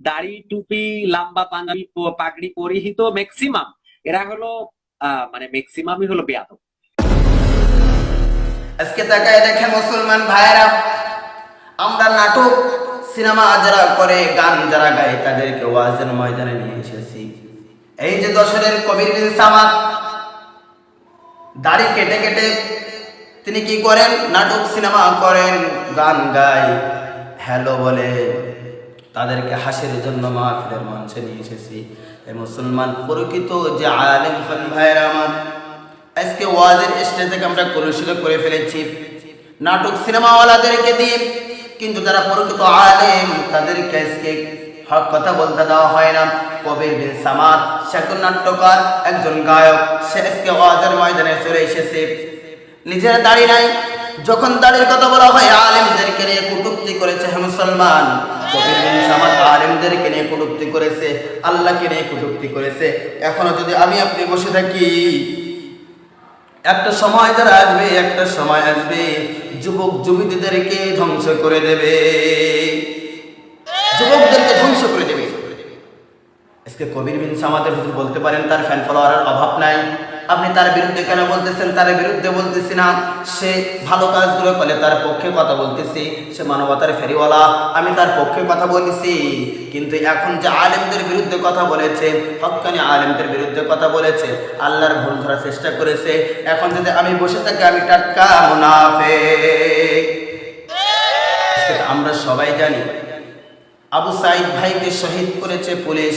দাড়ি, টুপি, লাম্বা পাঞ্জাবি পাগড়ি পরিহিত ম্যাক্সিমাম এরা হলো মানে ম্যাক্সিমামই হলো বেয়াদব। আজকে তাকায় মুসলমান আমরা নাটক, সিনেমা যারা করে, গান যারা গায়, তাদেরকে ওয়াজের ময়দানে নিয়ে এসেছি। এই যে দশরের কবির বিন সামাদ, দাড়ি কেটে কেটে তিনি কি করেন? নাটক, সিনেমা করেন, গান গায়। হ্যালো বলে তাদেরকে হাসির জন্য মাহফিলের মঞ্চে নিয়ে এসেছি। এই মুসলমান প্রকৃত যে আলেম হন ভাইরা আমার, আজকে ওয়াজের স্টেজ থেকে আমরা কলুষিত করে ফেলেছি। নাটক সিনেমাওয়ালাদেরকে দিয়ে কিন্তু যারা প্রকৃত আলেম, তাদেরকে আজকে হক কথা বলতে দেওয়া হয় না। কবির বিন সামাদ সে নাট্যকার, একজন গায়ক, সে আজকে ওয়াজের ময়দানে চলে এসেছে। নিজের দাড়ি নাই, যখন দাড়ির কথা বলা হয়, আলেমদেরকে নিয়ে কটূক্তি করেছে হে মুসলমান। কবির বিন সামাদ নিয়ে কটূক্তি করেছে, আল্লাহকে নিয়ে করেছে। এখনও যদি আমি আপনি বসে থাকি, একটা সময় যারা আসবে, একটা সময় আসবে, যুবক যুবতীদেরকে ধ্বংস করে দেবে। যুবকদেরকে ধ্বংস করে দেবে। আজকে কবির বিন সামাদের বলতে পারেন, তার ফ্যান ফলোয়ারের অভাব নাই। আপনি তার বিরুদ্ধে কেন বলতেছেন? তার বিরুদ্ধে বলতেছি না। সে ভালো কাজগুলো করলে তার পক্ষে কথা বলতেছি। সে মানবতার ফেরিওয়ালা, আমি তার পক্ষে কথা বলেছি। কিন্তু এখন যে আলেমদের বিরুদ্ধে কথা বলেছে, হকানি আলেমদের বিরুদ্ধে কথা বলেছে, আল্লাহর ভুল ধরার চেষ্টা করেছে। এখন যদি আমি বসে থাকি, আমি টাটকা আজকে আমরা সবাই জানি, আবু সাইদ ভাইকে শহীদ করেছে পুলিশ।